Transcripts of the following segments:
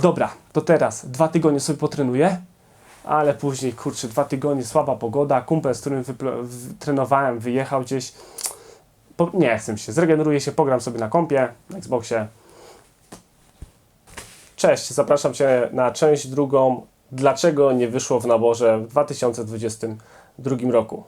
dobra, to teraz dwa tygodnie sobie potrenuję, ale później, kurczę, dwa tygodnie, słaba pogoda, kumpel, z którym trenowałem, wyjechał gdzieś, po, nie chcę się, zregeneruję się, pogram sobie na kompie, na Xboxie. Cześć, zapraszam Cię na część drugą, dlaczego nie wyszło w naborze w 2022 roku.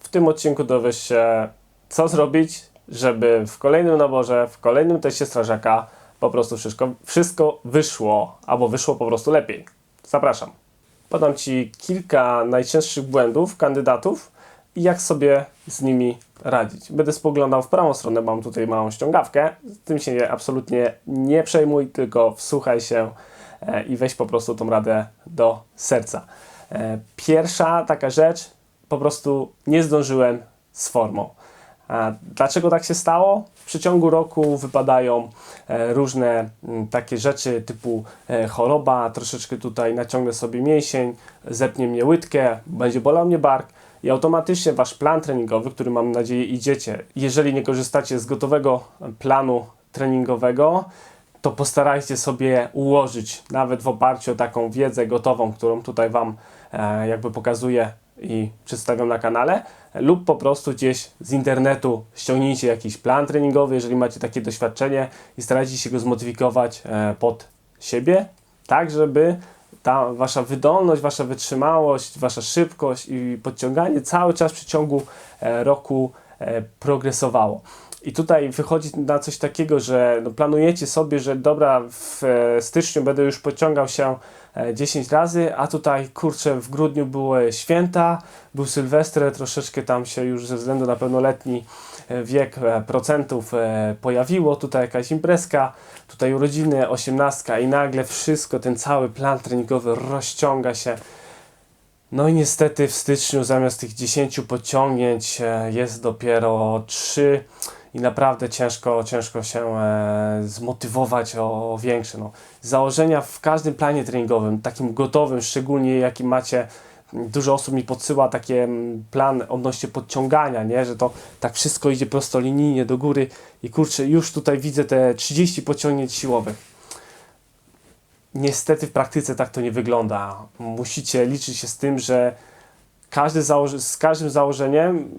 W tym odcinku dowiesz się, co zrobić, żeby w kolejnym naborze, w kolejnym teście strażaka po prostu wszystko, wszystko wyszło, albo wyszło po prostu lepiej. Zapraszam. Podam Ci kilka najczęstszych błędów kandydatów i jak sobie z nimi radzić. Będę spoglądał w prawą stronę, mam tutaj małą ściągawkę. Tym się nie- absolutnie nie przejmuj, tylko wsłuchaj się e, i weź po prostu tą radę do serca. E, Pierwsza taka rzecz, po prostu nie zdążyłem z formą. Dlaczego tak się stało? W przeciągu roku wypadają e, różne mm, takie rzeczy typu e, choroba, troszeczkę tutaj naciągnę sobie mięsień, zepnie mnie łydkę, będzie bolał mnie bark i automatycznie wasz plan treningowy, który mam nadzieję idziecie, jeżeli nie korzystacie z gotowego planu treningowego, to postarajcie sobie ułożyć, nawet w oparciu o taką wiedzę gotową, którą tutaj Wam e, jakby pokazuję i przedstawiam na kanale, lub po prostu gdzieś z internetu ściągnijcie jakiś plan treningowy, jeżeli macie takie doświadczenie i starajcie się go zmodyfikować e, pod siebie, tak żeby ta wasza wydolność, wasza wytrzymałość, wasza szybkość i podciąganie cały czas w przeciągu e, roku e, progresowało. I tutaj wychodzi na coś takiego, że no planujecie sobie, że dobra, w styczniu będę już podciągał się 10 razy, a tutaj kurczę, w grudniu były święta, był Sylwester, troszeczkę tam się już ze względu na pełnoletni e, wiek e, procentów e, pojawiło, tutaj jakaś imprezka, tutaj urodziny, osiemnastka i nagle wszystko, ten cały plan treningowy rozciąga się. No i niestety w styczniu zamiast tych 10 podciągnięć e, jest dopiero 3 i naprawdę ciężko, ciężko się e, zmotywować o, o większe. No. Założenia w każdym planie treningowym, takim gotowym, szczególnie jaki macie, dużo osób mi podsyła taki plan odnośnie podciągania, nie? że to tak wszystko idzie prostolinijnie do góry i kurczę, już tutaj widzę te 30 podciągnięć siłowych. Niestety w praktyce tak to nie wygląda. Musicie liczyć się z tym, że każdy z każdym założeniem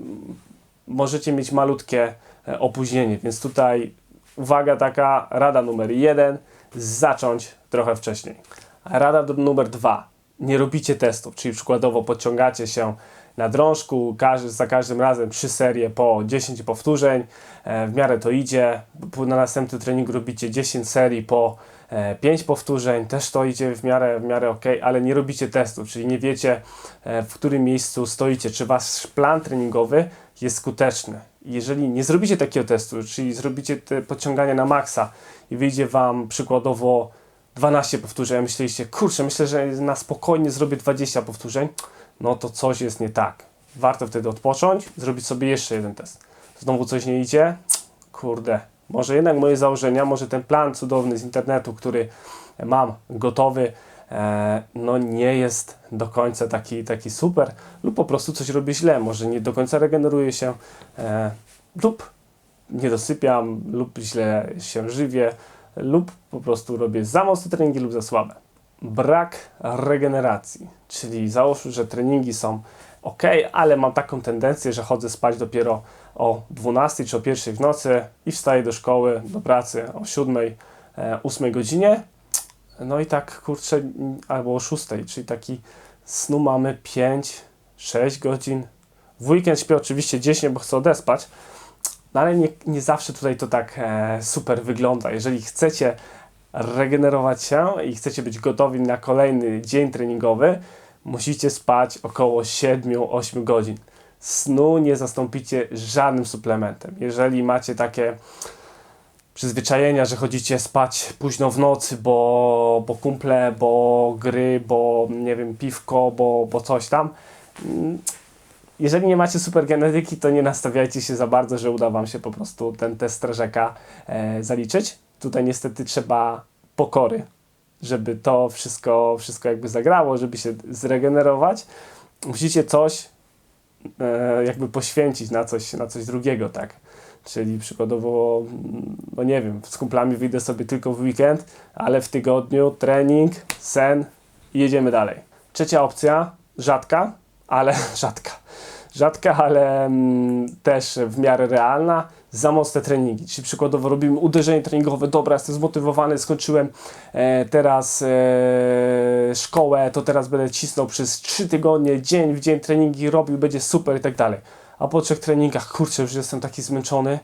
możecie mieć malutkie opóźnienie, więc tutaj uwaga taka, rada numer jeden, zacząć trochę wcześniej. Rada numer dwa, nie robicie testów, czyli przykładowo podciągacie się na drążku, każdy, za każdym razem trzy serie po 10 powtórzeń, e, w miarę to idzie, na następny trening robicie 10 serii po e, 5 powtórzeń, też to idzie w miarę, w miarę ok, ale nie robicie testów, czyli nie wiecie e, w którym miejscu stoicie, czy wasz plan treningowy jest skuteczny. Jeżeli nie zrobicie takiego testu, czyli zrobicie te podciąganie na maksa i wyjdzie wam przykładowo 12 powtórzeń, a myśleliście, kurczę, myślę, że na spokojnie zrobię 20 powtórzeń, no to coś jest nie tak. Warto wtedy odpocząć, zrobić sobie jeszcze jeden test. Znowu coś nie idzie, kurde, może jednak moje założenia, może ten plan cudowny z internetu, który mam gotowy, no nie jest do końca taki, taki super, lub po prostu coś robię źle, może nie do końca regeneruję się, e, lub nie dosypiam, lub źle się żywię, lub po prostu robię za mocne treningi lub za słabe. Brak regeneracji, czyli załóż, że treningi są ok, ale mam taką tendencję, że chodzę spać dopiero o 12 czy o 1 w nocy i wstaję do szkoły, do pracy o 7, e, 8 godzinie. No i tak kurczę, albo o 6, czyli taki snu mamy 5, 6 godzin. W weekend śpię oczywiście 10, bo chcę odespać, no ale nie, nie zawsze tutaj to tak e, super wygląda. Jeżeli chcecie regenerować się i chcecie być gotowi na kolejny dzień treningowy, musicie spać około 7-8 godzin. Snu nie zastąpicie żadnym suplementem. Jeżeli macie takie przyzwyczajenia, że chodzicie spać późno w nocy, bo, bo kumple, bo gry, bo nie wiem, piwko, bo, bo coś tam. Jeżeli nie macie super genetyki, to nie nastawiajcie się za bardzo, że uda Wam się po prostu ten test strażaka e, zaliczyć. Tutaj niestety trzeba pokory, żeby to wszystko, wszystko jakby zagrało, żeby się zregenerować. Musicie coś e, jakby poświęcić na coś, na coś drugiego, tak. Czyli przykładowo, no nie wiem, z kumplami wyjdę sobie tylko w weekend, ale w tygodniu trening, sen i jedziemy dalej. Trzecia opcja, rzadka, ale rzadka. Rzadka, ale mm, też w miarę realna, za mocne treningi. Czyli przykładowo robimy uderzenie treningowe, dobra, jestem zmotywowany, skończyłem e, teraz e, szkołę, to teraz będę cisnął przez 3 tygodnie, dzień w dzień treningi robił, będzie super i tak dalej. A po trzech treningach, kurczę, już jestem taki zmęczony,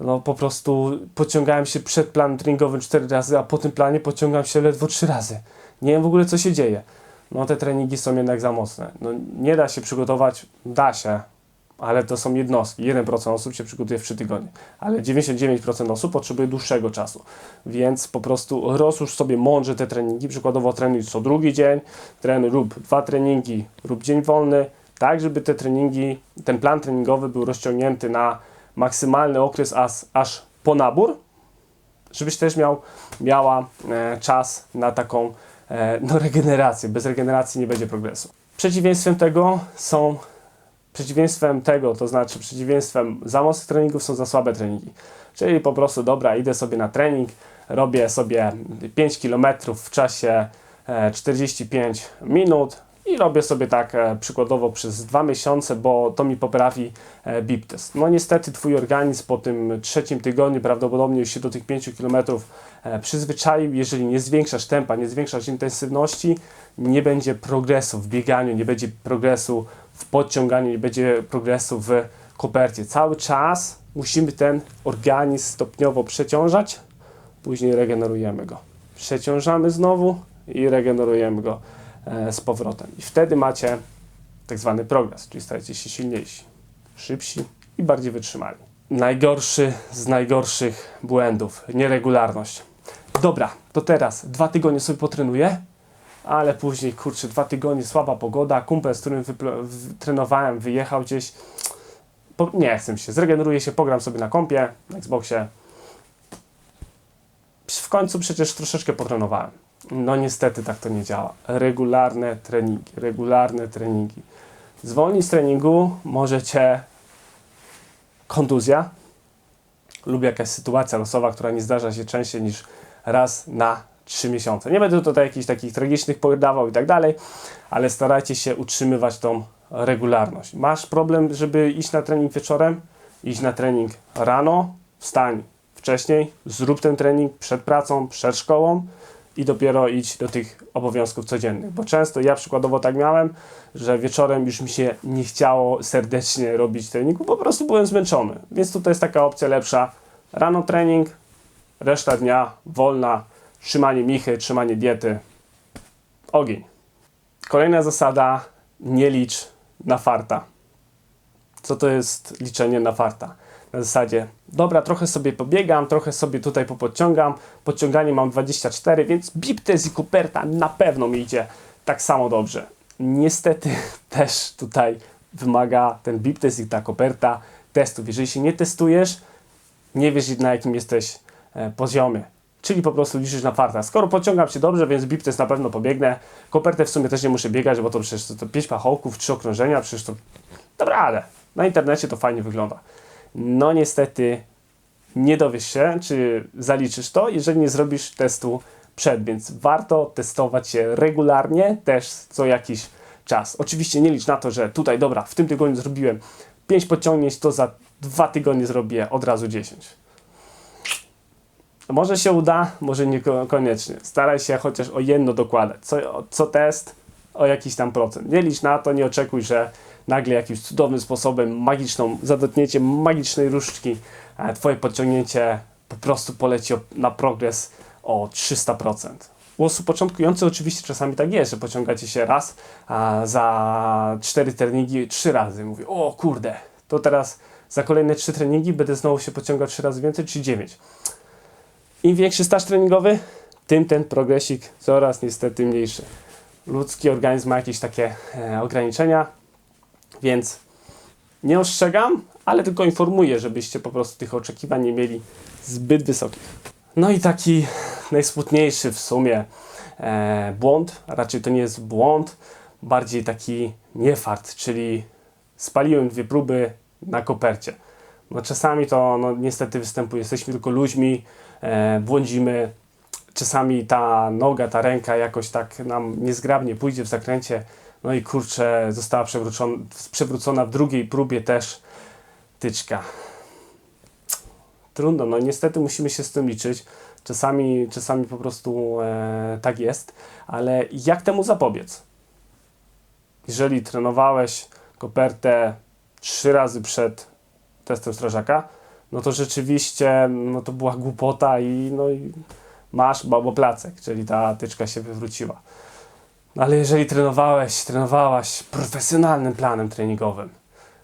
no po prostu pociągałem się przed planem treningowym 4 razy, a po tym planie pociągam się ledwo 3 razy. Nie wiem w ogóle co się dzieje. No te treningi są jednak za mocne. No nie da się przygotować, da się, ale to są jednostki. 1% osób się przygotuje w 3 tygodnie, ale 99% osób potrzebuje dłuższego czasu. Więc po prostu rozłóż sobie mądrze te treningi. Przykładowo trenuj co drugi dzień, trenuj rób dwa treningi, rób dzień wolny, tak żeby te treningi, ten plan treningowy był rozciągnięty na maksymalny okres aż, po nabór, żebyś też miał, miała e, czas na taką e, no, regenerację. Bez regeneracji nie będzie progresu. Przeciwieństwem tego są Przeciwieństwem tego, to znaczy przeciwieństwem za mocnych treningów są za słabe treningi. Czyli po prostu, dobra, idę sobie na trening, robię sobie 5 km w czasie e, 45 minut i robię sobie tak e, przykładowo przez 2 miesiące, bo to mi poprawi e, BIP test. No niestety Twój organizm po tym trzecim tygodniu prawdopodobnie już się do tych 5 km e, przyzwyczaił. Jeżeli nie zwiększasz tempa, nie zwiększasz intensywności, nie będzie progresu w bieganiu, nie będzie progresu w podciąganiu, nie będzie progresu w kopercie. Cały czas musimy ten organizm stopniowo przeciążać, później regenerujemy go. Przeciążamy znowu i regenerujemy go z powrotem. I wtedy macie tak zwany progres, czyli stajecie się silniejsi, szybsi i bardziej wytrzymali. Najgorszy z najgorszych błędów nieregularność. Dobra, to teraz dwa tygodnie sobie potrenuję, ale później, kurczę, dwa tygodnie, słaba pogoda, kumpel, z którym trenowałem, wyjechał gdzieś. Po, nie chcę się, zregeneruję się, pogram sobie na kompie, na Xboxie. W końcu przecież troszeczkę potrenowałem. No niestety tak to nie działa. Regularne treningi, regularne treningi. Zwolnić z treningu możecie kontuzja lub jakaś sytuacja losowa, która nie zdarza się częściej niż raz na 3 miesiące. Nie będę tutaj jakichś takich tragicznych podawał i tak dalej, ale starajcie się utrzymywać tą regularność. Masz problem, żeby iść na trening wieczorem? Iść na trening rano, wstań wcześniej, zrób ten trening przed pracą, przed szkołą i dopiero idź do tych obowiązków codziennych. Bo często ja przykładowo tak miałem, że wieczorem już mi się nie chciało serdecznie robić treningu, po prostu byłem zmęczony. Więc tutaj jest taka opcja lepsza. Rano trening, reszta dnia wolna, trzymanie michy, trzymanie diety, ogień. Kolejna zasada, nie licz na farta. Co to jest liczenie na farta? Na zasadzie, dobra, trochę sobie pobiegam, trochę sobie tutaj popodciągam, podciąganie mam 24, więc bip test i koperta na pewno mi idzie tak samo dobrze. Niestety też tutaj wymaga ten bip test i ta koperta testów. Jeżeli się nie testujesz, nie wiesz na jakim jesteś e, poziomie. Czyli po prostu liczysz na farta. Skoro pociągam się dobrze, więc bip test na pewno pobiegnę. Kopertę w sumie też nie muszę biegać, bo to przecież to, to 5 pachołków, 3 okrążenia, przecież to dobra radę. Na internecie to fajnie wygląda. No niestety nie dowiesz się, czy zaliczysz to, jeżeli nie zrobisz testu przed, więc warto testować się regularnie, też co jakiś czas. Oczywiście nie licz na to, że tutaj, dobra, w tym tygodniu zrobiłem 5 podciągnięć, to za dwa tygodnie zrobię od razu 10. Może się uda, może niekoniecznie. Staraj się chociaż o jedno dokładać. Co, co test, o jakiś tam procent. Nie licz na to, nie oczekuj, że nagle jakimś cudownym sposobem, magiczną, za dotknięciem magicznej różdżki, twoje podciągnięcie po prostu poleci na progres o 300%. U osób początkujących oczywiście czasami tak jest, że pociągacie się raz, a za cztery treningi trzy razy. Mówię, o kurde, to teraz za kolejne trzy treningi będę znowu się pociągał trzy razy więcej, czy dziewięć. Im większy staż treningowy, tym ten progresik coraz niestety mniejszy. Ludzki organizm ma jakieś takie e, ograniczenia, więc nie ostrzegam, ale tylko informuję, żebyście po prostu tych oczekiwań nie mieli zbyt wysokich. No i taki najsmutniejszy w sumie e, błąd, raczej to nie jest błąd, bardziej taki niefart, czyli spaliłem dwie próby na kopercie. No czasami to no, niestety występuje, jesteśmy tylko ludźmi, e, błądzimy, czasami ta noga, ta ręka jakoś tak nam niezgrabnie pójdzie w zakręcie, no i kurczę, została przewrócona, w drugiej próbie też tyczka. Trudno, no niestety musimy się z tym liczyć. Czasami, czasami po prostu e, tak jest, ale jak temu zapobiec? Jeżeli trenowałeś kopertę trzy razy przed testem strażaka, no to rzeczywiście no to była głupota i, no i masz baboplacek, czyli ta tyczka się wywróciła. Ale jeżeli trenowałeś, trenowałaś profesjonalnym planem treningowym,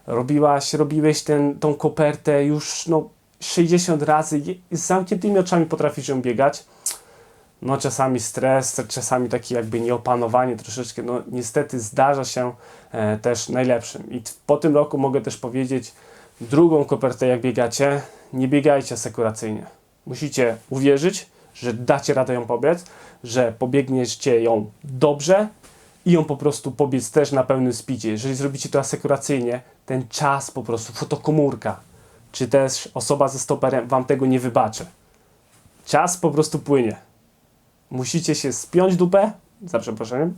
robiłaś, robiłeś ten, tą kopertę już no, 60 razy, z zamkniętymi oczami potrafisz ją biegać, no czasami stres, czasami takie jakby nieopanowanie troszeczkę, no niestety zdarza się e, też najlepszym. I po tym roku mogę też powiedzieć, drugą kopertę jak biegacie, nie biegajcie asekuracyjnie. Musicie uwierzyć, że dacie radę ją pobiec, że pobiegniecie ją dobrze i ją po prostu pobiec też na pełnym speedzie. Jeżeli zrobicie to asekuracyjnie, ten czas po prostu, fotokomórka, czy też osoba ze stoperem wam tego nie wybaczy. Czas po prostu płynie. Musicie się spiąć dupę, za przeproszeniem,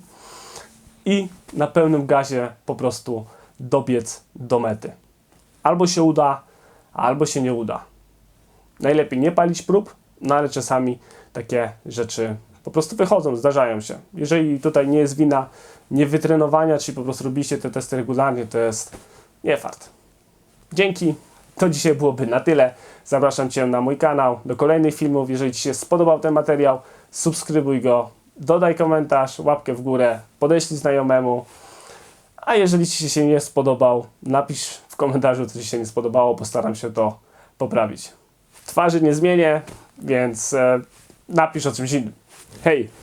i na pełnym gazie po prostu dobiec do mety. Albo się uda, albo się nie uda. Najlepiej nie palić prób, no ale czasami takie rzeczy po prostu wychodzą, zdarzają się. Jeżeli tutaj nie jest wina niewytrenowania, czy po prostu robicie te testy regularnie, to jest nie fart. Dzięki. To dzisiaj byłoby na tyle. Zapraszam Cię na mój kanał, do kolejnych filmów. Jeżeli Ci się spodobał ten materiał, subskrybuj go, dodaj komentarz, łapkę w górę, podeślij znajomemu. A jeżeli Ci się nie spodobał, napisz w komentarzu, co Ci się nie spodobało, postaram się to poprawić. Twarzy nie zmienię, więc e, napisz o czymś innym. Hej!